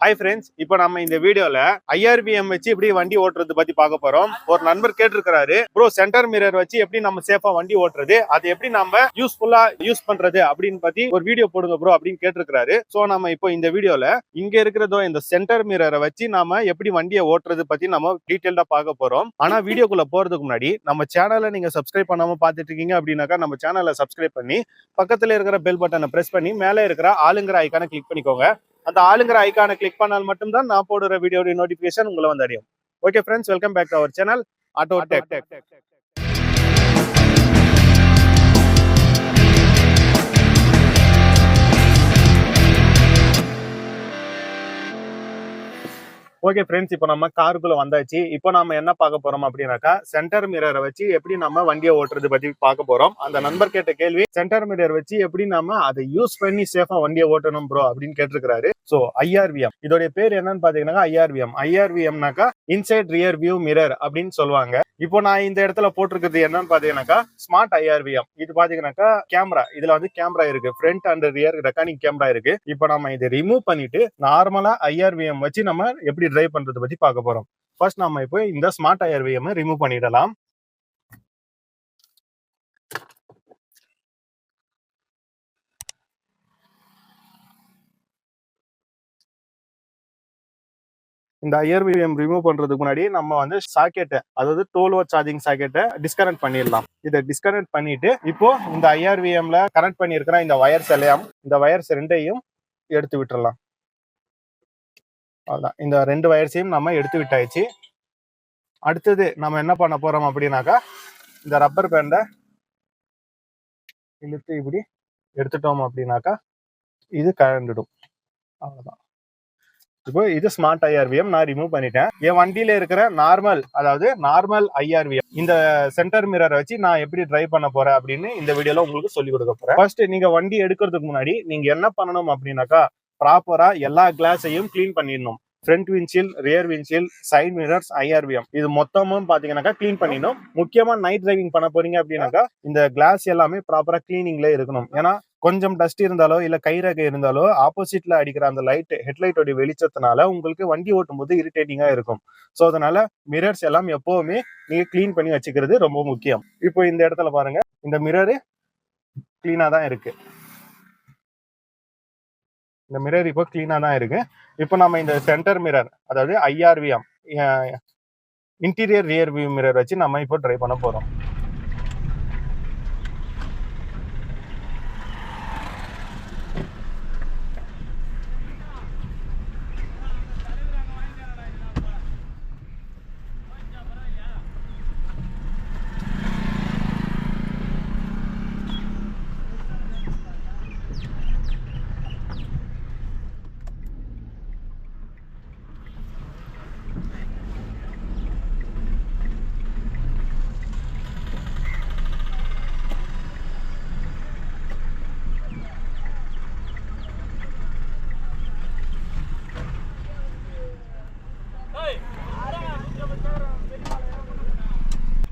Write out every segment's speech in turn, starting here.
Hi friends இப்போ நம்ம இந்த வீடியோல ஐஆர்பிஎம் வச்சு எப்படி வண்டி ஓட்டுறது பத்தி பார்க்க போறோம். ஒரு நண்பர் கேட்டிருக்கிறாரு ப்ரோ சென்டர் மிரர் வச்சு எப்படி நம்ம சேஃபா வண்டி ஓட்டுறது அது எப்படி நம்ம யூஸ்ஃபுல்லா யூஸ் பண்றது? அப்படின்னு பத்தி ஒரு வீடியோ போடுங்க ப்ரோ அப்படின்னு கேட்டிருக்கிறாரு. ஸோ நம்ம இப்போ இந்த வீடியோல இங்க இருக்கிறதோ இந்த சென்டர் மிரரை வச்சு நாம எப்படி வண்டியை ஓட்டுறது பத்தி நம்ம டீட்டெயில்டா பார்க்க போறோம். ஆனா வீடியோக்குள்ள போறதுக்கு முன்னாடி நம்ம சேனலை நீங்க சப்ஸ்கிரைப் பண்ணாம பார்த்துட்டு இருக்கீங்க அப்படின்னாக்கா நம்ம சேனலை சப்ஸ்கிரைப் பண்ணி பக்கத்துல இருக்கிற பெல் பட்டனை பிரஸ் பண்ணி மேலே இருக்கிற ஆளுங்கிற ஐக்கான கிளிக் பண்ணிக்கோங்க. அந்த ஆளுங்கிற ஐக்கானை கிளிக் பண்ணால் மட்டும்தான் நான் போடுற வீடியோடைய நோட்டிபிகேஷன் உங்களை வந்து அடையும் okay friends welcome back to our channel auto tech okay friends இப்போ நம்ம காருக்குள்ள வந்தாச்சு. இப்போ நம்ம என்ன பார்க்க போறோம் அப்படின்னாக்கா சென்டர் மிரரை வச்சு எப்படி நம்ம வண்டியை ஓட்டுறது பத்தி பார்க்க போறோம். அந்த நண்பர் கேட்ட கேள்வி சென்டர் மிரர் வச்சு எப்படி நம்ம அதை யூஸ் பண்ணி சேஃபாக வண்டியை ஓட்டணும் ப்ரோ அப்படின்னு கேட்டிருக்கிறாரு. ஸோ ஐஆர்விஎம் இதோடைய பேர் என்னன்னு பார்த்தீங்கன்னா ஐஆர்விஎம் ஐஆர்விஎம்னாக்கா இன்சைட் ரியர் வியூ மிரர் அப்படின்னு சொல்லுவாங்க. இப்போ நான் இந்த இடத்துல போட்டிருக்கிறது என்னன்னு பாத்தீங்கன்னாக்கா ஸ்மார்ட் ஐஆர்விஎம் இது பாத்தீங்கன்னாக்கா கேமரா இதுல வந்து கேமரா இருக்கு. Front and rear recording camera இருக்கு. இப்போ நம்ம இதை ரிமூவ் பண்ணிட்டு நார்மலா ஐஆர்விஎம் வச்சு நம்ம எப்படி டிரைவ் பண்றது பத்தி பார்க்க போறோம். ஃபர்ஸ்ட் நம்ம இப்போ இந்த ஸ்மார்ட் ஐஆர்விஎம் ரிமூவ் பண்ணிடலாம். இந்த ஐஆர்விஎம் ரிமூவ் பண்றதுக்கு முன்னாடி நம்ம வந்து சாக்கெட்டை அதாவது டோல் சார்ஜிங் சாக்கெட்டை டிஸ்கனெக்ட் பண்ணிடலாம். இதை டிஸ்கனெக்ட் பண்ணிட்டு இப்போ இந்த ஐஆர்விஎம்ல கனெக்ட் பண்ணியிருக்கிற இந்த வயர்ஸ் எல்லாம் இந்த வயர்ஸ் ரெண்டையும் எடுத்து விட்டுறலாம். அவ்வளோதான் இந்த ரெண்டு வயர்ஸையும் நம்ம எடுத்து விட்டாச்சு. அடுத்தது நம்ம என்ன பண்ண போகிறோம் அப்படின்னாக்கா இந்த ரப்பர் பேண்டை இழுத்து இப்படி எடுத்துட்டோம் அப்படின்னாக்கா இது கழண்டுடும். அவ்வளோதான் இப்போ இது ஸ்மார்ட் ஐஆர்விஎம் நான் ரிமூவ் பண்ணிட்டேன். என் வண்டியில இருக்கிற நார்மல் அதாவது நார்மல் ஐஆர்விஎம் இந்த சென்டர் மிரரை வச்சு நான் எப்படி டிரைவ் பண்ண போறேன் அப்படின்னு இந்த வீடியோல உங்களுக்கு சொல்லி கொடுக்க போறேன். ஃபர்ஸ்ட் நீங்க வண்டி எடுக்கிறதுக்கு முன்னாடி நீங்க என்ன பண்ணணும் அப்படின்னாக்கா ப்ராப்பரா எல்லா கிளாஸையும் க்ளீன் பண்ணிடணும். Front windshield rear windshield side mirrors IRVM இது மொத்தமும் பாத்தீங்கன்னாக்கா க்ளீன் பண்ணிடணும். முக்கியமா நைட் டிரைவிங் பண்ண போறீங்க அப்படின்னாக்கா இந்த கிளாஸ் எல்லாமே ப்ராப்பரா கிளீனிங்ல இருக்கணும். ஏன்னா கொஞ்சம் டஸ்ட் இருந்தாலோ இல்ல கைரகை இருந்தாலோ ஆப்போசிட்ல அடிக்கிற அந்த லைட் ஹெட்லைட்டோட வெளிச்சத்தினால உங்களுக்கு வண்டி ஓட்டும் போது இரிட்டேட்டிங்கா இருக்கும். ஸோ அதனால மிரர்ஸ் எல்லாம் எப்பவுமே நீங்க க்ளீன் பண்ணி வச்சுக்கிறது ரொம்ப முக்கியம். இப்போ இந்த இடத்துல பாருங்க. இந்த மிரரு கிளீனா தான் இருக்கு. இந்த மிரர் இப்போ க்ளீனாக தான் இருக்கு. இப்போ நம்ம இந்த சென்டர் மிரர் அதாவது IRVM interior rear view mirror வச்சு நம்ம இப்போ ட்ரை பண்ண போகிறோம்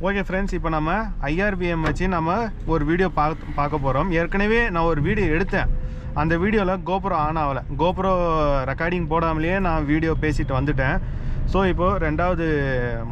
ஓகே ஃப்ரெண்ட்ஸ் இப்போ நம்ம ஐஆர்பிஎம் வச்சு நம்ம ஒரு வீடியோ பார்க்க பார்க்க போகிறோம் ஏற்கனவே நான் ஒரு வீடியோ எடுத்தேன். அந்த வீடியோவில் கோபுரம் ஆன் ஆகலை. கோபுரம் ரெக்கார்டிங் போடாமலேயே நான் வீடியோ பேசிட்டு வந்துட்டேன். ஸோ இப்போது ரெண்டாவது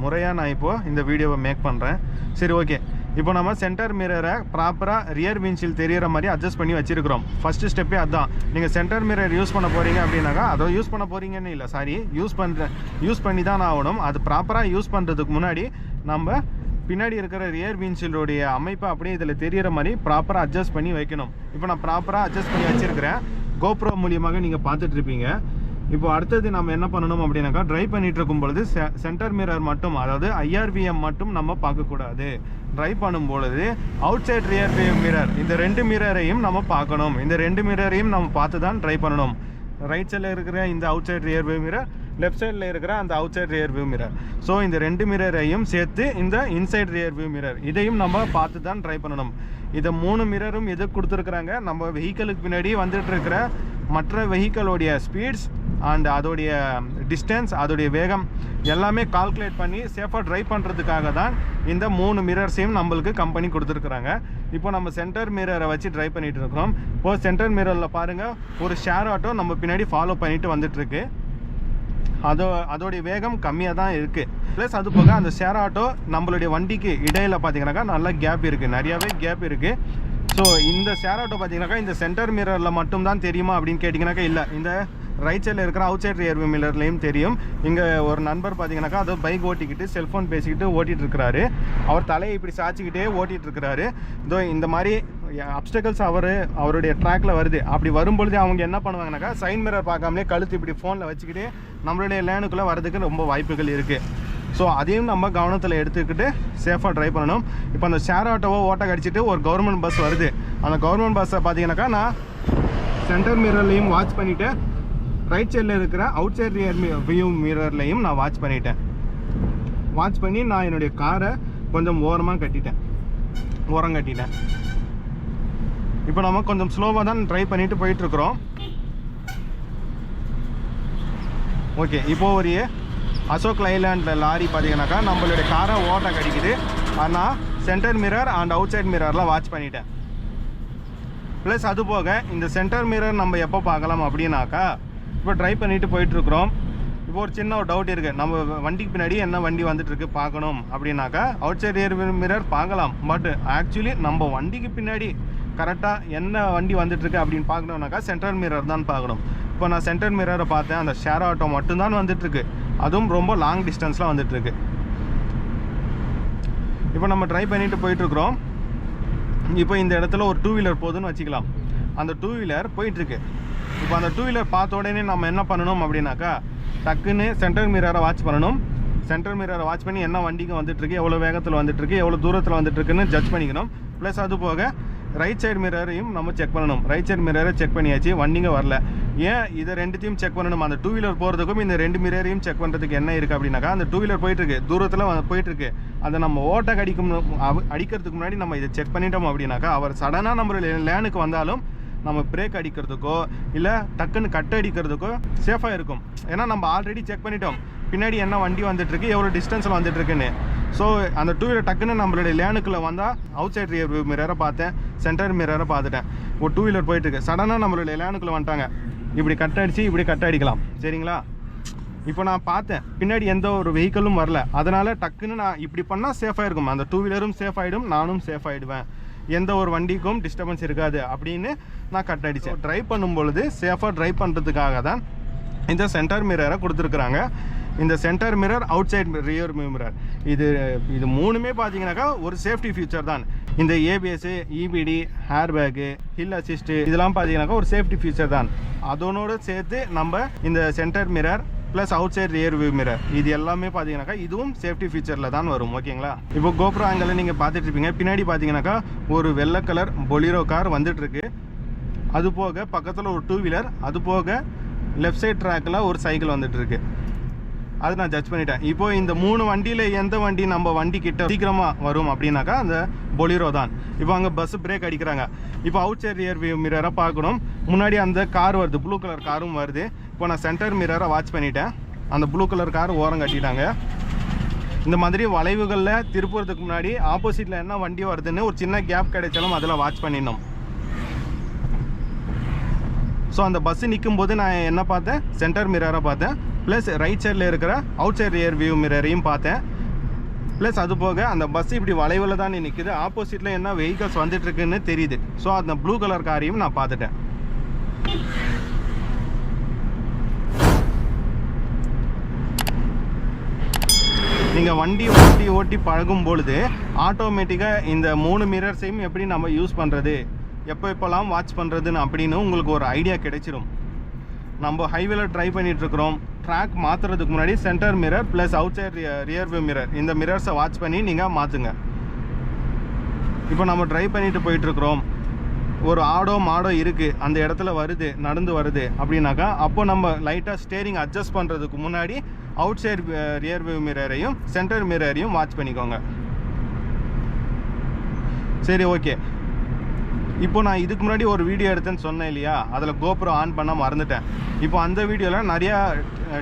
முறையாக நான் இப்போது இந்த வீடியோவை மேக் பண்ணுறேன் சரி ஓகே இப்போ நம்ம சென்டர் மிரரை ப்ராப்பராக ரியர் விண்ட்ஷீல் தெரிகிற மாதிரி அட்ஜஸ்ட் பண்ணி வச்சுருக்கிறோம். ஃபஸ்ட்டு ஸ்டெப்பே அதுதான் நீங்கள் சென்டர் மிரர் யூஸ் பண்ண போகிறீங்க அப்படின்னாக்கா அதை யூஸ் பண்ண போகிறீங்கன்னு இல்லை. சாரி யூஸ் பண்ணுற யூஸ் பண்ணி தான் ஆகணும். அது ப்ராப்பராக யூஸ் பண்ணுறதுக்கு முன்னாடி நம்ம பின்னாடி இருக்கிற ரியர் விண்ட்ஷீல்டோடைய அமைப்பை அப்படியே இதில் தெரிகிற மாதிரி ப்ராப்பராக அட்ஜஸ்ட் பண்ணி வைக்கணும். இப்போ நான் ப்ராப்பராக அட்ஜஸ்ட் பண்ணி வச்சிருக்கிறேன். கோப்ரோ மூலியமாக நீங்கள் பார்த்துட்ருப்பீங்க இப்போ அடுத்தது நம்ம என்ன பண்ணணும் அப்படின்னாக்கா ட்ரைவ் பண்ணிட்டு இருக்கும் பொழுது சென்டர் மிரர் மட்டும் அதாவது ஐஆர்விஎம் மட்டும் நம்ம பார்க்கக்கூடாது. ட்ரைவ் பண்ணும் பொழுது அவுட் சைட் ரியர் மிரர் இந்த ரெண்டு மிரரையும் நம்ம பார்க்கணும். இந்த ரெண்டு மிரரையும் நம்ம பார்த்து தான் ட்ரைவ் பண்ணணும் ரைட் சைடில் இருக்கிற இந்த outside rear mirror left சைடில் இருக்கிற அந்த outside rear view mirror so இந்த ரெண்டு மிரரையும் சேர்த்து இந்த இன்சைட் ரியர் வியூ மிரர் இதையும் நம்ம பார்த்து தான் ட்ரை பண்ணணும். இதை மூணு மிரரும் எது கொடுத்துருக்குறாங்க? நம்ம வெஹிக்கிளுக்கு பின்னாடி வந்துட்டு இருக்கிற மற்ற வெஹிக்கிளோடைய ஸ்பீட்ஸ் அண்ட் அதோடைய டிஸ்டன்ஸ் அதோடைய வேகம் எல்லாமே கால்குலேட் பண்ணி சேஃபாக ட்ரைவ் பண்ணுறதுக்காக தான் இந்த மூணு மிரர்ஸையும் நம்மளுக்கு கம்பெனி கொடுத்துருக்குறாங்க. இப்போ நம்ம சென்டர் மிரரை வச்சு ட்ரைவ் பண்ணிகிட்டு இருக்கிறோம் இப்போது சென்டர் மிரரில் பாருங்கள் ஒரு ஷேர் ஆட்டோ நம்ம பின்னாடி ஃபாலோ பண்ணிட்டு வந்துட்டுருக்கு. அதோ அதோடைய வேகம் கம்மியாக தான் இருக்குது ப்ளஸ் அது போக அந்த ஷேர் ஆட்டோ நம்மளுடைய வண்டிக்கு இடையில் பார்த்தீங்கன்னாக்கா நல்ல கேப் இருக்குது நிறையாவே கேப் இருக்குது ஸோ இந்த ஷேர் ஆட்டோ பார்த்தீங்கன்னாக்கா இந்த சென்டர் மிரரில் மட்டும்தான் தெரியுமா அப்படின்னு கேட்டிங்கனாக்கா இல்லை. இந்த ரைட் சைடில் இருக்கிற அவுட் சைட் ரியர்வியூ மில்லர்லேயும் தெரியும். இங்கே ஒரு நண்பர் பார்த்தீங்கன்னாக்கா அது பைக் ஓட்டிக்கிட்டு செல்ஃபோன் பேசிக்கிட்டு ஓட்டிகிட்டு இருக்கிறாரு. அவர் தலையை இப்படி சாய்ச்சிக்கிட்டே ஓட்டிகிட்டு இருக்கிறாரு. இதோ இந்த மாதிரி அப்டக்கல்ஸ் அவர் அவருடைய ட்ராக்ல வருது. அப்படி வரும்பொழுது அவங்க என்ன பண்ணுவாங்கனாக்கா சைன் மிரர் பார்க்காமலே கழுத்து இப்படி ஃபோனில் வச்சுக்கிட்டு நம்மளுடைய லேனுக்குள்ளே வரதுக்கு ரொம்ப வாய்ப்புகள் இருக்குது ஸோ அதையும் நம்ம கவனத்தில் எடுத்துக்கிட்டு சேஃபாக ட்ரைவ் பண்ணணும். இப்போ அந்த ஷேர் ஆட்டோவோ ஓட்டோ கடிச்சிட்டு ஒரு கவர்மெண்ட் பஸ் வருது. அந்த கவர்மெண்ட் பஸ்ஸை பார்த்தீங்கன்னாக்கா நான் சென்டர் மிரர்லையும் வாட்ச் பண்ணிவிட்டு ரைட் சைடில் இருக்கிற அவுட் சைட் ரியர் வியூ மிரர்லையும் நான் வாட்ச் பண்ணிட்டேன். வாட்ச் பண்ணி நான் என்னுடைய காரை கொஞ்சம் ஓரமாக கட்டிட்டேன். ஓரம் கட்டிட்டேன். இப்போ நம்ம கொஞ்சம் ஸ்லோவாக தான் ட்ரை பண்ணிட்டு போயிட்டுருக்குறோம். ஓகே இப்போ ஒரு அசோக் லைலாண்டில் லாரி பார்த்தீங்கன்னாக்கா நம்மளுடைய காரை ஓட்ட கடிக்குது. ஆனால் centre mirror and outside மிரர்லாம் வாட்ச் பண்ணிட்டேன். ப்ளஸ் அது போக இந்த சென்டர் மிரர் நம்ம எப்போ பார்க்கலாம் அப்படின்னாக்கா இப்போ ட்ரைவ் பண்ணிட்டு போயிட்டுருக்குறோம். இப்போ ஒரு சின்ன ஒரு டவுட் இருக்குது நம்ம வண்டிக்கு பின்னாடி என்ன வண்டி வந்துட்டுருக்கு பார்க்கணும் அப்படின்னாக்கா அவுட் சைட் மிரர் பார்க்கலாம். பட் ஆக்சுவலி நம்ம வண்டிக்கு பின்னாடி கரெக்டாக என்ன வண்டி வந்துட்டுருக்கு அப்படின்னு பார்க்கணுன்னாக்கா சென்டர் மிரர் தான் பார்க்கணும். இப்போ நான் சென்டர் மிரரை பார்த்தேன் அந்த ஷேர் ஆட்டோ மட்டும்தான் வந்துட்டுருக்கு. அதுவும் ரொம்ப லாங் டிஸ்டன்ஸில் வந்துட்டுருக்கு. இப்போ நம்ம ட்ரை பண்ணிட்டு போயிட்டுருக்குறோம். இப்போ இந்த இடத்துல ஒரு டூ வீலர் போகுதுன்னு வச்சுக்கலாம். அந்த டூ வீலர் போயிட்டுருக்கு. இப்போ அந்த டூ வீலர் பார்த்த உடனே நம்ம என்ன பண்ணணும் அப்படின்னாக்கா டக்குன்னு சென்ட்ரல் மிரரை வாட்ச் பண்ணணும். சென்ட்ரல் மிரரை வாட்ச் பண்ணி என்ன வண்டிக்கு வந்துட்டுருக்கு எவ்வளோ வேகத்தில் வந்துட்டுருக்கு எவ்வளோ தூரத்தில் வந்துட்டுருக்குன்னு ஜட்ஜ் பண்ணிக்கணும். ப்ளஸ் அது போக ரைட் சைடு மிரரையும் நம்ம செக் பண்ணணும். ரைட் சைடு மிரரை செக் பண்ணியாச்சு வண்டிங்க வரல. ஏன் இதை ரெண்டுத்தையும் செக் பண்ணணும்? அந்த டூ வீலர் போகிறதுக்கும் இந்த ரெண்டு மிரரையும் செக் பண்ணுறதுக்கு என்ன இருக்குது அப்படின்னாக்கா அந்த டூ வீலர் போயிட்டுருக்கு. தூரத்தில் போயிட்டுருக்கு. அதை நம்ம ஓட்டக்கு அடிக்கும் அவ- அடிக்கிறதுக்கு முன்னாடி நம்ம இதை செக் பண்ணிட்டோம் அப்படின்னாக்கா அவர் சடனாக நம்ம லேனுக்கு வந்தாலும் நம்ம பிரேக் அடிக்கிறதுக்கோ இல்லை டக்குன்னு கட் அடிக்கிறதுக்கோ சேஃபாக இருக்கும். ஏன்னா நம்ம ஆல்ரெடி செக் பண்ணிட்டோம். பின்னாடி என்ன வண்டி வந்துட்டுருக்கு எவ்வளோ டிஸ்டன்ஸில் வந்துட்டுருக்குன்னு. ஸோ அந்த டூ வீலர் டக்குன்னு நம்மளுடைய லேனுக்குள்ளே வந்தால் அவுட் சைட் ரியர் மிரரை பார்த்தேன் சென்டர் மிரரை பார்த்துட்டேன். ஒரு டூ வீலர் போயிட்டுருக்கு. சடனாக நம்மளுடைய லேனுக்குள்ளே வந்துட்டாங்க. இப்படி கட் அடித்து இப்படி கட் அடிக்கலாம். சரிங்களா? இப்போ நான் பார்த்தேன் பின்னாடி எந்த ஒரு வெஹிக்கிளும் வரல. அதனால் டக்குன்னு நான் இப்படி பண்ணால் சேஃபாக இருக்கும் அந்த டூ வீலரும் சேஃப் ஆகிடும் நானும் சேஃப் ஆகிடுவேன் எந்த ஒரு வண்டிக்கும் டிஸ்டர்பன்ஸ் இருக்காது அப்படின்னு நான் கட் அடித்தேன் ட்ரைவ் பண்ணும் பொழுது சேஃபாக ட்ரைவ் பண்ணுறதுக்காக தான் இந்த சென்டர் மிரரை கொடுத்துருக்குறாங்க. இந்த centre mirror outside rear mirror இது இது மூணுமே பார்த்தீங்கன்னாக்கா ஒரு சேஃப்டி ஃபீச்சர் தான். இந்த ABS EBD airbag hill assist இதெல்லாம் பார்த்தீங்கன்னாக்கா ஒரு சேஃப்டி ஃபீச்சர் தான். அதனோடு சேர்த்து நம்ம இந்த centre mirror plus outside rear view mirror இது எல்லாமே பார்த்தீங்கன்னாக்கா இதுவும் சேஃப்டி ஃபீச்சரில் தான் வரும் ஓகேங்களா இப்போ கோப்ரோ ஆங்கிள் நீங்கள் பார்த்துட்டு இருப்பீங்க. பின்னாடி பார்த்தீங்கன்னாக்கா ஒரு வெள்ளை கலர் பொலிரோ கார் வந்துட்டுருக்கு. அது போக பக்கத்தில் ஒரு டூ வீலர் அது போக லெஃப்ட் சைட் ட்ராக்கில் ஒரு சைக்கிள் வந்துட்டுருக்கு. அது நான் ஜட்ஜ் பண்ணிட்டேன். இப்போ இந்த மூணு வண்டியில் எந்த வண்டி நம்ம வண்டி கிட்ட சீக்கிரமாக வரும் அப்படின்னாக்கா அந்த பொலிரோ தான். இப்போ அங்கே பஸ் பிரேக் அடிக்கிறாங்க. இப்போ அவுட் சைட் ரியர் வியூ மிரரை பார்க்கணும். முன்னாடி அந்த கார் வருது. ப்ளூ கலர் காரும் வருது. இப்போ நான் சென்டர் மிரரை வாட்ச் பண்ணிட்டேன். அந்த ப்ளூ கலர் கார் ஓரம் கட்டிட்டாங்க. இந்த மாதிரி வளைவுகளில் திருப்புறதுக்கு முன்னாடி ஆப்போசிட்டில் என்ன வண்டி வருதுன்னு ஒரு சின்ன கேப் கிடைச்சாலும் அதில் வாட்ச் பண்ணிடணும். ஸோ அந்த பஸ்ஸு நிற்கும் போது நான் என்ன பார்த்தேன்? சென்டர் மிரரை பார்த்தேன். ப்ளஸ் ரைட் சைடில் இருக்கிற அவுட் சைடு ரியர் வியூ மிரரையும் பார்த்தேன். ப்ளஸ் அது போக அந்த பஸ் இப்படி வளைவில் தான் நிற்குது ஆப்போசிட்டில் என்ன வெஹிக்கல்ஸ் வந்துட்டுருக்குன்னு தெரியுது. ஸோ அந்த ப்ளூ கலர் காரையும் நான் பார்த்துட்டேன். நீங்கள் வண்டி ஓட்டி ஓட்டி பழகும் பொழுது ஆட்டோமேட்டிக்காக இந்த மூணு மிரர்ஸையும் எப்படி நம்ம யூஸ் பண்ணுறது எப்போ எப்போல்லாம் வாட்ச் பண்ணுறதுன்னு அப்படின்னு உங்களுக்கு ஒரு ஐடியா கிடைச்சிரும். நம்ம ஹைவேல ட்ரை பண்ணிகிட்ருக்குறோம் ட்ராக் மாற்றுறதுக்கு முன்னாடி centre mirror plus outside rear view mirror இந்த மிரர்ஸை வாட்ச் பண்ணி நீங்கள் மாற்றுங்க இப்போ நம்ம ட்ரை பண்ணிட்டு போயிட்டுருக்குறோம். ஒரு ஆடோ மாடோ இருக்குது அந்த இடத்துல வருது நடந்து வருது அப்படின்னாக்கா அப்போ நம்ம லைட்டாக ஸ்டேரிங் அட்ஜஸ்ட் பண்ணுறதுக்கு முன்னாடி அவுட் சைட் ரியர் வியூ மிரரையும் சென்டர் மிரரையும் வாட்ச் பண்ணிக்கோங்க. சரி ஓகே இப்போ நான் இதுக்கு முன்னாடி ஒரு வீடியோ எடுத்தேன்னு சொன்னேன் இல்லையா? அதில் கோபுரம் ஆன் பண்ண மறந்துட்டேன். இப்போ அந்த வீடியோவில் நிறையா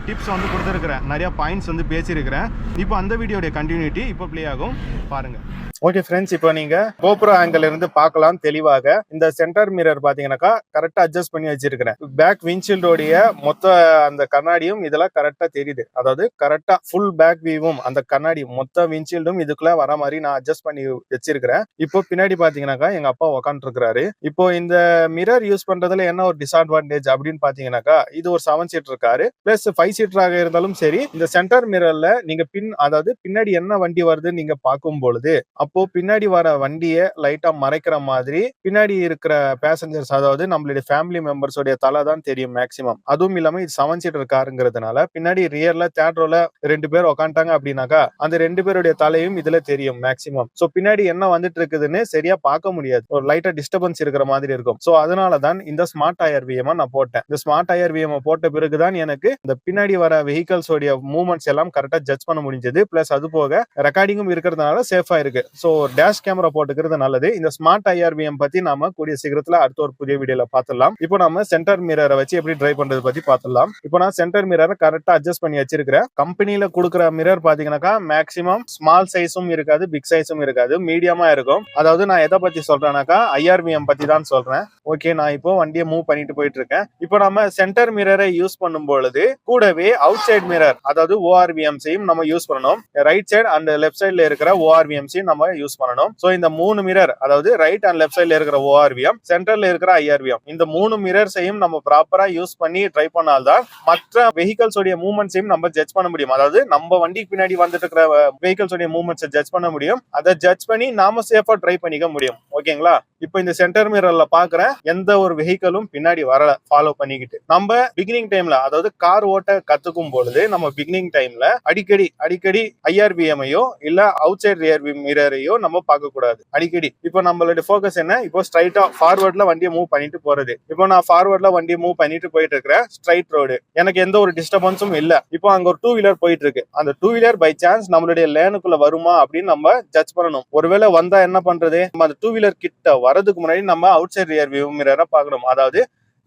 டிப்ஸ் வந்து கொடுத்துருக்குறேன். நிறைய பாயிண்ட்ஸ் வந்து பேசியிருக்கிறேன். இப்போ அந்த வீடியோடைய கண்டினியூட்டி இப்போ ப்ளே ஆகும். பாருங்க. ஓகே ஃப்ரெண்ட்ஸ் இப்போ நீங்க கோபுர ஆங்கிள் இருந்து பார்க்கலாம் தெளிவாக. இந்த சென்டர் மிரர் பாத்தீங்கன்னாக்கா கரெக்டா அட்ஜஸ்ட் பண்ணி வச்சிருக்கிறேன். பேக் விண்ட்ஷீல்டோடைய மொத்த அந்த கண்ணாடியும் இதெல்லாம் கரெக்டா தெரியுது. அதாவது கரெக்டா ஃபுல் பேக் வியூவும் அந்த கண்ணாடி மொத்த விண்ட்ஷீல்டும் இதுக்குள்ள வர மாதிரி நான் அட்ஜஸ்ட் பண்ணி வச்சிருக்கிறேன். இப்போ பின்னாடி பாத்தீங்கன்னாக்கா எங்க அப்பா உக்காந்துருக்காரு இப்போ இந்த மிரர் யூஸ் பண்றதுல என்ன ஒரு டிஸ்அட்வான்டேஜ் அப்படின்னு பாத்தீங்கன்னாக்கா இது ஒரு செவன் சீட் இருக்காரு பிளஸ் ஃபைவ் சீட்டராக இருந்தாலும் சரி இந்த சென்டர் மிரர்ல நீங்க பின் அதாவது பின்னாடி என்ன வண்டி வருதுன்னு நீங்க பார்க்கும் பொழுது அப்போ பின்னாடி வர வண்டியை லைட்டா மறைக்கிற மாதிரி பின்னாடி இருக்கிற பேசஞ்சர்ஸ் அதாவது நம்மளுடைய ஃபேமிலி மெம்பர்ஸோடைய தலை தான் தெரியும் மேக்சிமம் அதுவும் இல்லாம இது செவன் சீட்டர் காருங்கிறதுனால பின்னாடி ரியர்ல தேட்டரோல ரெண்டு பேர் உக்காண்டாங்க அப்படின்னாக்கா அந்த ரெண்டு பேருடைய தலையும் இதுல தெரியும் மேக்சிமம் சோ பின்னாடி என்ன வந்துட்டு இருக்குதுன்னு சரியா பார்க்க முடியாது. ஒரு லைட்டா டிஸ்டர்பன்ஸ் இருக்கிற மாதிரி இருக்கும். சோ அதனால தான் இந்த ஸ்மார்ட் டயர் விஎம் நான் போட்டேன். இந்த ஸ்மார்ட் டயர் விஎம் போட்ட பிறகுதான் எனக்கு இந்த பின்னாடி வர வெஹிக்கல்ஸ் உடைய மூவ்மெண்ட்ஸ் எல்லாம் கரெக்டா ஜட்ஜ் பண்ண முடிஞ்சது. பிளஸ் அது போக ரெக்கார்டிங்கும் இருக்கிறதுனால சேஃபாக இருக்கு. ஸோ டேஷ் கேமரா போட்டுக்கிறது நல்லது. இந்த ஸ்மார்ட் ஐஆர்பிஎம் பத்தி நாம கூடிய சீக்கிரத்துல அடுத்த ஒரு புதிய வீடியோல பார்த்துடலாம். இப்போ நம்ம சென்டர் மிரரை வச்சு எப்படி ட்ரை பண்றது பத்தி பார்த்துடலாம். இப்போ நான் சென்டர் மிரரை கரெக்டா அட்ஜஸ்ட் பண்ணி வச்சிருக்கிறேன். கம்பெனில கொடுக்குற மிரர் பாத்தீங்கன்னாக்கா மேக்ஸிமம் ஸ்மால் சைஸும் இருக்காது பிக் சைஸும் இருக்காது. மீடியமா இருக்கும். அதாவது நான் எதை பத்தி சொல்றேன்னாக்கா ஐஆர்பிஎம் பத்தி தான் சொல்றேன். ஓகே நான் இப்போ வண்டியை மூவ் பண்ணிட்டு போயிட்டு இருக்கேன். இப்போ நம்ம சென்டர் மிரரை யூஸ் பண்ணும் பொழுது கூடவே அவுட் சைட் மிரர் அதாவது ஓஆர்விஎம்சியும் நம்ம யூஸ் பண்ணணும். ரைட் சைடு அண்ட் லெஃப்ட் சைட்ல இருக்கிற ஓஆர்விஎம்சியும் நம்ம யூஸ் பண்ணணும். சோ இந்த மூணு மிரர் அதாவது ரைட் அண்ட் லெஃப்ட் சைட்ல இருக்கிற ஓஆர்விஎம் சென்டர்ல இருக்கிற ஐஆர்விஎம் இந்த மூணு மிரர்ஸையும் நம்ம ப்ராப்பரா யூஸ் பண்ணி ட்ரை பண்ணால்தான் மற்ற வெஹிக்கல்ஸ் உடைய மூவ்மெண்ட்ஸையும் நம்ம ஜட்ஜ் பண்ண முடியும். அதாவது நம்ம வண்டிக்கு பின்னாடி வந்துட்டு இருக்கிற வெஹிக்கல்ஸ் உடைய மூவ்மெண்ட்ஸை ஜட்ஜ் பண்ண முடியும். அதை ஜட்ஜ் பண்ணி நாம சேஃபா ட்ரை பண்ணிக்க முடியும். ஓகேங்களா இப்போ இந்த சென்டர் மிரர்ல பாக்குற எந்த ஒரு வெஹிக்கலும் பின்னாடி வரல. ஃபாலோ பண்ணிக்கிட்டு. நம்ம பிகினிங் டைம்ல அதாவது கார் ஓட்ட கத்துக்கும் பொழுது நம்ம பிகினிங் டைம்ல அடிக்கடி அடிக்கடி ஐஆர்பிஎம்ஐயோ இல்ல அவுட் சைட் ரியர் மிரரையோ நம்ம பார்க்க கூடாது அடிக்கடி. இப்போ நம்மளுடைய ஃபோக்கஸ் என்ன? இப்போ ஸ்ட்ரைட்டா ஃபார்வர்ட்ல வண்டியை மூவ் பண்ணிட்டு போறது. இப்போ நான் ஃபார்வர்ட்ல வண்டியை மூவ் பண்ணிட்டு போயிட்டு இருக்கிறேன் ஸ்ட்ரைட் ரோடு எனக்கு எந்த ஒரு டிஸ்டர்பன்ஸும் இல்ல. இப்போ அங்க ஒரு டூ வீலர் போயிட்டு இருக்கு அந்த டூ வீலர் பை சான்ஸ் நம்மளுடைய லேனுக்குள்ள வருமா அப்படின்னு நம்ம ஜட்ஜ் பண்ணணும். ஒருவேளை வந்தா என்ன பண்றது? நம்ம அந்த டூ வீலர் கிட்ட வரதுக்கு முன்னாடி நம்ம அவுட் சைட் ரியர் வியூ மிரரை பார்க்கணும். அதாவது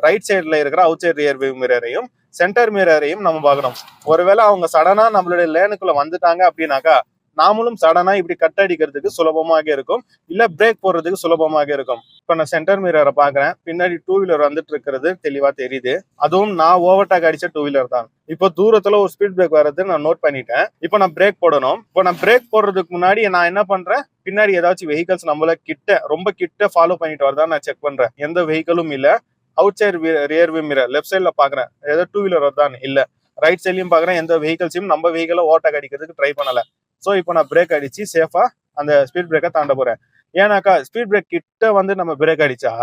ரைட் சைடில் இருக்கிற அவுட் சைட் ரியர் வியூ மிரரையும் சென்டர் மிரரையும் நம்ம பார்க்கணும். ஒருவேளை அவங்க சடனா நம்மளுடைய லேனுக்குள்ள வந்துட்டாங்க அப்படின்னாக்கா நாமளும் சடனா இப்படி கட் அடிக்கிறதுக்கு சுலபமாக இருக்கும். இல்ல பிரேக் போடுறதுக்கு சுலபமாக இருக்கும். இப்ப நான் சென்டர் மிரரை பாக்குறேன் பின்னாடி டூ வீலர் வந்துட்டு இருக்கிறது தெளிவா தெரியுது. அதுவும் நான் ஓவர்டேக் அடிச்ச டூ வீலர் தான். இப்போ தூரத்துல ஒரு ஸ்பீட் பிரேக் வர்றது நான் நோட் பண்ணிட்டேன். இப்போ நான் பிரேக் போடணும். இப்போ நான் பிரேக் போடுறதுக்கு முன்னாடி நான் என்ன பண்றேன்? பின்னாடி ஏதாச்சும் வெஹிக்கல்ஸ் நம்மள கிட்ட ரொம்ப கிட்ட ஃபாலோ பண்ணிட்டு வரதா நான் செக் பண்றேன். எந்த வெஹிக்கலும் இல்லை. Outside rear view mirror left சைடில் பார்க்குறேன் ஏதோ டூ வீலர் வருதான் இல்லை. ரைட் சைட்லையும் பார்க்குறேன் எந்த வெஹிக்கல்ஸையும் நம்ம வெஹிக்கலை ஓவர்டேக் அடிக்கிறதுக்கு ட்ரை பண்ணலை. ஸோ இப்போ நான் பிரேக் அடித்து சேஃபாக அந்த ஸ்பீட் பிரேக்கை தாண்ட போகிறேன் ஏன்னாக்கா ஸ்பீட் பிரேக் கிட்ட வந்து நம்ம பிரேக் அடித்தா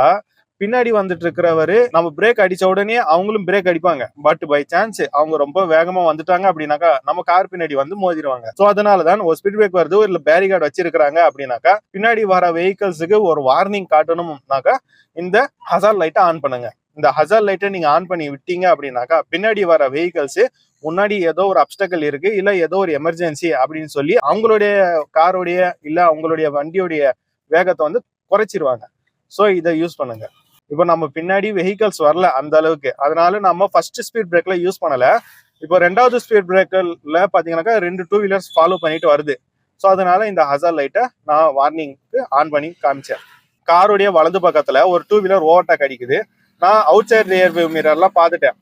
பின்னாடி வந்துட்டு இருக்கிறவரு நம்ம பிரேக் அடிச்ச உடனே அவங்களும் பிரேக் அடிப்பாங்க. பட் பை சான்ஸ் அவங்க ரொம்ப வேகமா வந்துட்டாங்க அப்படின்னாக்கா நம்ம கார் பின்னாடி வந்து மோதிடுவாங்க. சோ அதனாலதான் ஒரு ஸ்பீட் பிரேக் வருது இல்ல பேரிகார்டு வச்சிருக்காங்க அப்படின்னாக்கா பின்னாடி வர வெஹிக்கல்ஸுக்கு ஒரு வார்னிங் காட்டணும்னாக்கா இந்த ஹசார் லைட்டை ஆன் பண்ணுங்க. இந்த ஹசார் லைட்டை நீங்க ஆன் பண்ணி விட்டீங்க அப்படின்னாக்கா பின்னாடி வர வெஹிக்கல்ஸ் முன்னாடி ஏதோ ஒரு அப்டக்கல் இருக்கு இல்ல ஏதோ ஒரு எமர்ஜென்சி அப்படின்னு சொல்லி அவங்களுடைய காரோடைய இல்ல அவங்களுடைய வண்டியோடைய வேகத்தை வந்து குறைச்சிருவாங்க. ஸோ இதை யூஸ் பண்ணுங்க. இப்போ நம்ம பின்னாடி வெஹிக்கல்ஸ் வரல அந்த அளவுக்கு. அதனால நம்ம ஃபர்ஸ்ட் ஸ்பீட் பிரேக்ல யூஸ் பண்ணல. இப்போ ரெண்டாவது ஸ்பீட் பிரேக்கர்ல பாத்தீங்கன்னாக்கா ரெண்டு டூ வீலர்ஸ் ஃபாலோ பண்ணிட்டு வருது. ஸோ அதனால இந்த ஹசார் லைட்டை நான் வார்னிங்க்கு ஆன் பண்ணி காமிச்சேன். காருடைய வலது பக்கத்துல ஒரு டூ வீலர் ஓவர்டேக் அடிக்குது. நான் அவுட் சைட் ரியர் வியூ மிரர்லாம் பார்த்துட்டேன்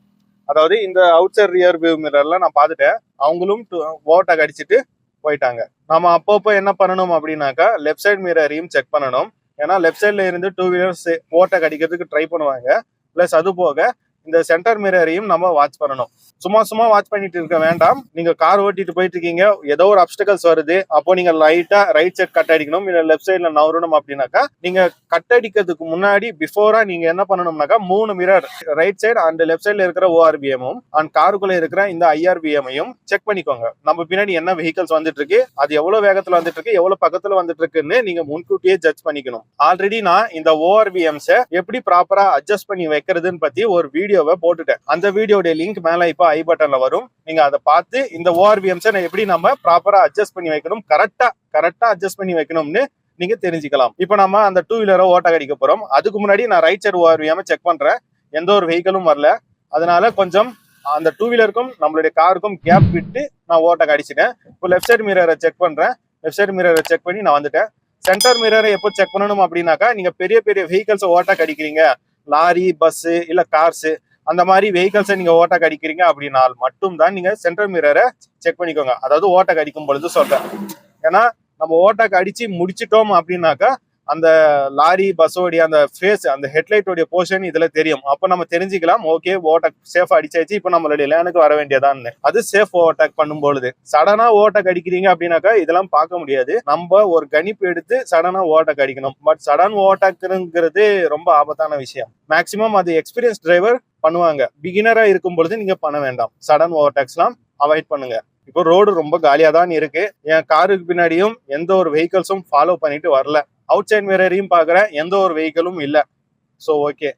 அதாவது இந்த அவுட் சைட் ரியர் வியூ மிரர்லாம் நான் பார்த்துட்டேன் அவங்களும் ஓவர்டேக் அடிச்சுட்டு போயிட்டாங்க. நம்ம அப்பப்போ என்ன பண்ணணும் அப்படின்னாக்கா லெஃப்ட் சைட் மிரரையும் செக் பண்ணணும். ஏன்னா லெஃப்ட் சைடில் இருந்து டூ வீலர்ஸ் ஓட்டை கடிக்கிறதுக்கு ட்ரை பண்ணுவாங்க. பிளஸ் அது போக இந்த சென்டர் மிரரையும் நம்ம வாட்ச் பண்ணணும். சும்மா சும்மா வாட்ச் பண்ணிட்டு இருக்க வேண்டாம். நீங்க கார் ஓட்டிட்டு போயிட்டு இருக்கீங்க. ஏதோ ஒரு அப்டிகல்ஸ் வருது. அப்போ நீங்க லைட்டா ரைட் சைட் கட் அடிக்கணும். இல்ல லெஃப்ட் சைட்ல நவரணும் அப்படின்னாக்கா நீங்க கட் அடிக்கிறதுக்கு முன்னாடி பிஃபோரா நீங்க என்ன பண்ணணும்னாக்கா மூணு mirror right side and left சைட்ல இருக்கிற ஓஆர்பிஎமும் அண்ட் காருக்குள்ள இருக்கிற இந்த ஐஆர்பிஎமையும் செக் பண்ணிக்கோங்க. நம்ம பின்னாடி என்ன வெஹிக்கல்ஸ் வந்துட்டு இருக்கு அது எவ்வளவு வேகத்துல வந்துட்டு இருக்கு எவ்வளவு பக்கத்துல வந்துட்டு இருக்குன்னு நீங்க முன்கூட்டியே ஜட்ஜ் பண்ணிக்கணும். ஆல்ரெடி நான் இந்த ஓஆர்பிஎம்ஸை எப்படி ப்ராப்பரா அட்ஜஸ்ட் பண்ணி வைக்கிறதுன்னு பத்தி ஒரு வீடியோ வீடியோவை போட்டுட்டேன். அந்த வீடியோடைய லிங்க் மேலே இப்போ ஐ பட்டன்ல வரும். நீங்க அதை பார்த்து இந்த ஓஆர்பிஎம்ஸை எப்படி நம்ம ப்ராப்பரா அட்ஜஸ்ட் பண்ணி வைக்கணும் கரெக்டா கரெக்டா அட்ஜஸ்ட் பண்ணி வைக்கணும்னு நீங்க தெரிஞ்சுக்கலாம். இப்போ நம்ம அந்த டூ வீலரை ஓட்ட அடிக்க போறோம். அதுக்கு முன்னாடி நான் ரைட் சைடு ஓஆர்வியாம செக் பண்றேன். எந்த ஒரு வெஹிக்கலும் வரல. அதனால கொஞ்சம் அந்த டூ வீலருக்கும் நம்மளுடைய காருக்கும் கேப் விட்டு நான் ஓட்ட அடிச்சிட்டேன் இப்போ லெஃப்ட் சைடு மிரரை செக் பண்றேன். லெஃப்ட் சைடு மிரரை செக் பண்ணி நான் வந்துட்டேன். சென்டர் மிரரை எப்போ செக் பண்ணணும் அப்படின்னாக்கா நீங்க பெரிய பெரிய வெஹிக்கல்ஸை ஓட்ட அடிக்கிறீங்க லாரி பஸ்ஸு இல்ல கார்ஸு அந்த மாதிரி வெஹிக்கல்ஸை நீங்க ஓட்ட அடிக்கிறீங்க அப்படின்னால் மட்டும் தான் நீங்க சென்டர் மிரரை செக் பண்ணிக்கோங்க. அதாவது ஓட்டை அடிக்கும் பொழுது சொல்றேன். ஏன்னா நம்ம ஓட்டை அடிச்சு முடிச்சிட்டோம் அப்படின்னாக்கா அந்த லாரி பஸ்ஸோடைய அந்த ஃபேஸ் அந்த ஹெட்லைட்டோடைய போர்ஷன் இதுல தெரியும். அப்போ நம்ம தெரிஞ்சுக்கலாம் ஓகே ஓட்டக் சேஃபா அடிச்சாச்சு இப்போ நம்மளுடைய லேனுக்கு வர வேண்டியதான்னு. அது சேஃப் ஓவர்டேக் பண்ணும் பொழுது சடனா ஓவர்டேக் அடிக்கிறீங்க அப்படின்னாக்கா இதெல்லாம் பார்க்க முடியாது. நம்ம ஒரு கணிப்பு எடுத்து சடனா ஓவர்டேக் அடிக்கணும். பட் சடன் ஓவர்டேக்குங்கிறது ரொம்ப ஆபத்தான விஷயம். மேக்சிமம் அது எக்ஸ்பீரியன்ஸ் டிரைவர் பண்ணுவாங்க. பிகினரா இருக்கும் பொழுது நீங்க பண்ண வேண்டாம். சடன் ஓவர்டேக்ஸ்லாம் அவாய்ட் பண்ணுங்க. இப்போ ரோடு ரொம்ப காலியாக தான் இருக்கு. என் காருக்கு பின்னாடியும் எந்த ஒரு வெஹிக்கல்ஸும் ஃபாலோ பண்ணிட்டு வரல. அவுட் சைட் மிரரையும் பார்க்குறேன். எந்த ஒரு வெஹிக்கிளும் இல்லை. ஸோ ஓகே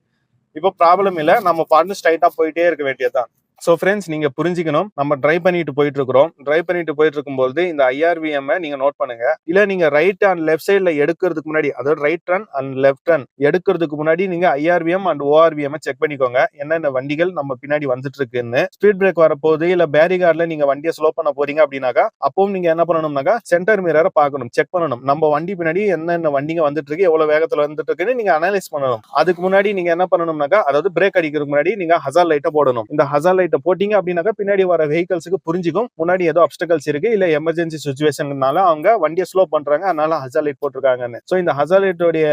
இப்போ ப்ராப்ளம் இல்லை. நம்ம பாட்டு ஸ்ட்ரைட்டா போயிட்டே இருக்க வேண்டியதுதான். ஸோ ஃப்ரெண்ட்ஸ் நீங்க புரிஞ்சுக்கணும். நம்ம ட்ரை பண்ணிட்டு போயிட்டு இருக்கிறோம் ட்ரை பண்ணிட்டு போயிட்டு இருக்கும்போது இந்த ஐஆர்விஎம் நீங்க நோட் பண்ணுங்க. இல்ல நீங்க ரைட் அண்ட் லெஃப்ட் சைடில் எடுக்கிறதுக்கு முன்னாடி அதாவது right run and left run எடுக்கிறதுக்கு முன்னாடி நீங்க ஐஆர்விஎம் அண்ட் ஓஆர்விஎம் செக் பண்ணிக்கோங்க. என்னென்ன வண்டிகள் நம்ம பின்னாடி வந்துட்டு இருக்குன்னு ஸ்பீட் பிரேக் வரப்போகுது இல்லை பேரிகார்டில் நீங்க வண்டியை ஸ்லோ பண்ண போறீங்க அப்படின்னாக்கா அப்பவும் நீங்க என்ன பண்ணணும்னாக்கா சென்டர் மிரரை பார்க்கணும். செக் பண்ணணும். நம்ம வண்டி பின்னாடி என்னென்ன வண்டிங்க வந்துட்டு இருக்கு எவ்வளவு வேகத்தில் வந்துட்டு இருக்குன்னு நீங்க அனலைஸ் பண்ணணும். அதுக்கு முன்னாடி நீங்க என்ன பண்ணணும்னாக்கா அதாவது பிரேக் அடிக்கிறதுக்கு முன்னாடி நீங்க ஹசார் லைட்டை போடணும். இந்த ஹசார் லைட்டை போட்டீங்க அப்படின்னாக்கா பின்னாடி வர வெஹிக்கல்ஸுக்கு புரிஞ்சுக்கும். முன்னாடி ஏதோ அப்டக்கல்ஸ் இருக்கு இல்ல எமர்ஜென்சி சுச்சுவேஷன்னால அவங்க வண்டியை ஸ்லோ பண்றாங்க அதனால ஹசாலைட் லைட் போட்டிருக்காங்கன்னு. ஸோ இந்த ஹசாலைட்டோடைய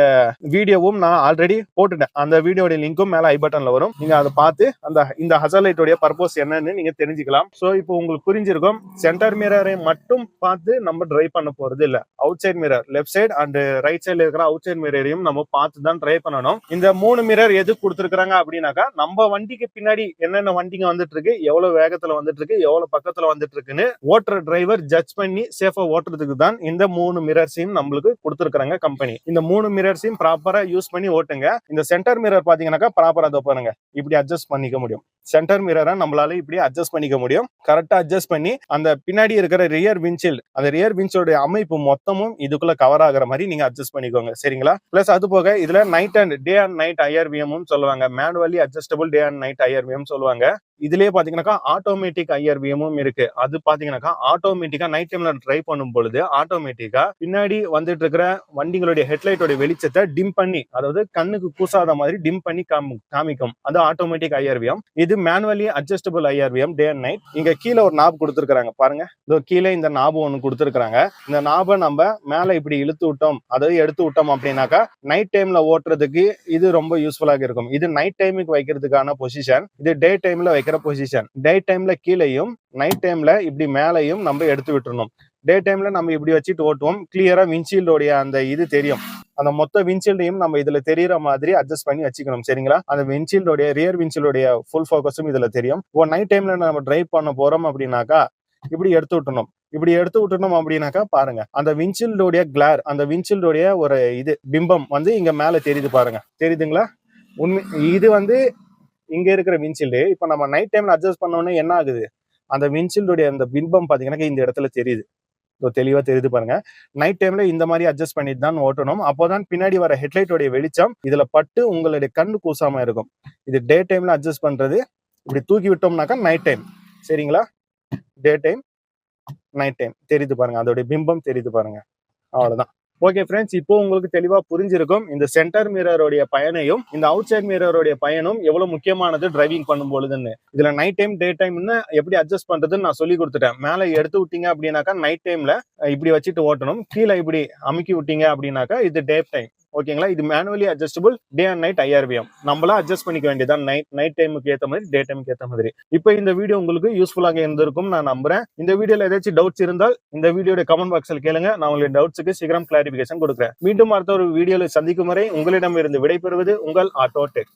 வீடியோவும் நான் ஆல்ரெடி போட்டுட்டேன். அந்த வீடியோடைய லிங்க்கும் மேல ஐ பட்டன்ல வரும். நீங்க அதை பார்த்து அந்த இந்த ஹசாலைட்டோடைய பர்பஸ் என்னன்னு நீங்க தெரிஞ்சுக்கலாம். ஸோ இப்போ உங்களுக்கு புரிஞ்சிருக்கும். சென்டர் மிரரை மட்டும் பார்த்து நம்ம டிரைவ் பண்ண போறது இல்ல. Outside mirror left side and right சைடுல இருக்கிற அவுட் சைட் மிரரையும் நம்ம பார்த்து தான் டிரைவ் பண்ணணும். இந்த மூணு மிரர் எது கொடுத்துருக்காங்க அப்படின்னாக்கா நம்ம வண்டிக்கு பின்னாடி என்னென்ன வண்டிங்க வந்து வந்துட்டு இருக்கு எவ்வளவு வேகத்துல வந்துட்டு இருக்கு எவ்வளவு பக்கத்துல வந்துட்டு இருக்குன்னு ஓட்டுற டிரைவர் ஜட்ஜ் பண்ணி சேஃபா ஓட்டுறதுக்கு தான் இந்த மூணு மிரர்ஸையும் நம்மளுக்கு கொடுத்துருக்காங்க கம்பெனி இந்த மூணு மிரர்ஸையும் ப்ராப்பரா யூஸ் பண்ணி ஓட்டுங்க. இந்த சென்டர் மிரர் பாத்தீங்கன்னாக்கா ப்ராப்பரா அதை பாருங்க. இப்படி அட்ஜஸ்ட் பண்ணிக்க முடியும். சென்டர் மிரரை நம்மளால இப்படி அட்ஜஸ்ட் பண்ணிக்க முடியும். கரெக்டா அட்ஜஸ்ட் பண்ணி அந்த பின்னாடி இருக்கிற ரியர் வின்சில் அந்த ரியர் வின்சோட அமைப்பு மொத்தமும் இதுக்குள்ள கவர் ஆகுற மாதிரி நீங்க அட்ஜஸ்ட் பண்ணிக்கோங்க. சரிங்களா? பிளஸ் அது போக இதுல night and day and night ஐஆர்விஎம்னு சொல்லுவாங்க. Manually adjustable day and night IRVM சொல்லுவாங்க. இதுலயே பாத்தீங்கன்னாக்கா ஆட்டோமேட்டிக் ஐஆர்விஎமும் இருக்கு. அது பாத்தீங்கன்னாக்கா ஆட்டோமேட்டிக்கா நைட் டைம்ல ட்ரை பண்ணும் பொழுது ஆட்டோமேட்டிக்கா பின்னாடி வந்துட்டு இருக்கிற வண்டிகளுடைய ஹெட்லைட்டோட வெளிச்சத்தை டிம் பண்ணி அதாவது கண்ணுக்கு கூசாத மாதிரி டிம் பண்ணி காமி- காமிக்கும். அது ஆட்டோமேட்டிக் ஐஆர்விஎம் இது இது manually adjustable IRVM day and night இங்க கீழே ஒரு நாப் கொடுத்துருக்காங்க பாருங்க. இதோ கீழே இந்த நாபு ஒன்று கொடுத்துருக்காங்க இந்த நாபை நம்ம மேல இப்படி இழுத்து விட்டோம். அதாவது எடுத்து விட்டோம் அப்படின்னாக்கா நைட் டைம்ல ஓட்டுறதுக்கு இது ரொம்ப யூஸ்ஃபுல்லாக இருக்கும். இது நைட் டைமுக்கு வைக்கிறதுக்கான பொசிஷன் இது டே டைம்ல வைக்கிற பொசிஷன் டே டைம்ல கீழேயும் நைட் டைம்ல இப்படி மேலையும் நம்ம எடுத்து விட்டுறணும். டே டைம்ல நம்ம இப்படி வச்சுட்டு ஓட்டுவோம். கிளியரா விண்ட்ஷீல்டோடைய அந்த இது தெரியும். அந்த மொத்த விண்ட்ஷீல்டையும் நம்ம இதுல தெரியற மாதிரி அட்ஜஸ்ட் பண்ணி வச்சுக்கணும் சரிங்களா? அந்த விண்ட்ஷீல்டோடைய ரியர் விண்ட்ஷீல்டோடைய ஃபுல் ஃபோக்கஸும் இதுல தெரியும். இப்போ நைட் டைம்ல நம்ம டிரைவ் பண்ண போறோம் அப்படின்னாக்கா இப்படி எடுத்து விட்டணும் இப்படி எடுத்து விட்டுனோம் அப்படின்னாக்கா பாருங்க அந்த விண்ட்ஷீல்டோடைய கிளார் அந்த விண்ட்ஷீல்டோடைய ஒரு இது பிம்பம் வந்து இங்க மேல தெரியுது பாருங்க. தெரியுதுங்களா? உண்மை இது வந்து இங்க இருக்கிற விண்ட்ஷீல்டு இப்போ நம்ம நைட் டைம்ல அட்ஜஸ்ட் பண்ணோன்னே என்ன ஆகுது? அந்த விண்ட்ஷீல்டுடைய அந்த பிம்பம் பாத்தீங்கன்னா இந்த இடத்துல தெரியுது. தெளிவாக தெளிவா தெரியுது பாருங்க. நைட் டைம்ல இந்த மாதிரி அட்ஜஸ்ட் பண்ணிட்டு தான் ஓட்டணும். அப்போதான் பின்னாடி வர ஹெட்லைட்டோடைய வெளிச்சம் இதுல பட்டு உங்களுடைய கண்ணு கூசாம இருக்கும். இது டே டைம்ல அட்ஜஸ்ட் பண்றது. இப்படி தூக்கி விட்டோம்னாக்கா நைட் டைம் சரிங்களா? டே டைம் நைட் டைம் தெரியுது பாருங்க. அதோடைய பிம்பம் தெரியுது பாருங்க. அவ்வளவுதான். ஓகே ஃப்ரெண்ட்ஸ் இப்போ உங்களுக்கு தெளிவா புரிஞ்சிருக்கும். இந்த சென்டர் மிரரோடைய பயனையும் இந்த அவுட் சைட் மிரருடைய பயனும் எவ்வளவு முக்கியமானது டிரைவிங் பண்ணும் பொழுதுன்னு இதுல நைட் டைம் டே டைம்னு எப்படி அட்ஜஸ்ட் பண்றதுன்னு நான் சொல்லி கொடுத்துட்டேன். மேல எடுத்து விட்டீங்க அப்படின்னாக்கா நைட் டைம்ல இப்படி வச்சுட்டு ஓட்டணும். கீழே இப்படி அமுக்கி விட்டீங்க அப்படின்னாக்கா இது டே டைம் ஓகேங்களா? இது manually adjustable day and night IRVM நம்மளா அட்ஜஸ்ட் பண்ணிக்க வேண்டியதான் நைட் நைட் டைமுக்கு ஏத்த மாதிரி டே டைமுக்கு ஏத்த மாதிரி. இப்போ இந்த வீடியோ உங்களுக்கு யூஸ்ஃபுல்லாக இருந்திருக்கும் நான் நம்புறேன். இந்த வீடியோல ஏதாச்சும் டவுட்ஸ் இருந்தால் இந்த வீடியோட கமெண்ட் பாக்ஸில் கேளுங்க. நான் உங்களுடைய டவுட்ஸுக்கு சீக்கிரம் கிளாரிபிகேஷன் கொடுக்குறேன். மீண்டும் அடுத்த ஒரு வீடியோவில் சந்திக்கும் வரை உங்களிடம் இருந்து விடைபெறுவது உங்கள் ஆட்டோ டெக்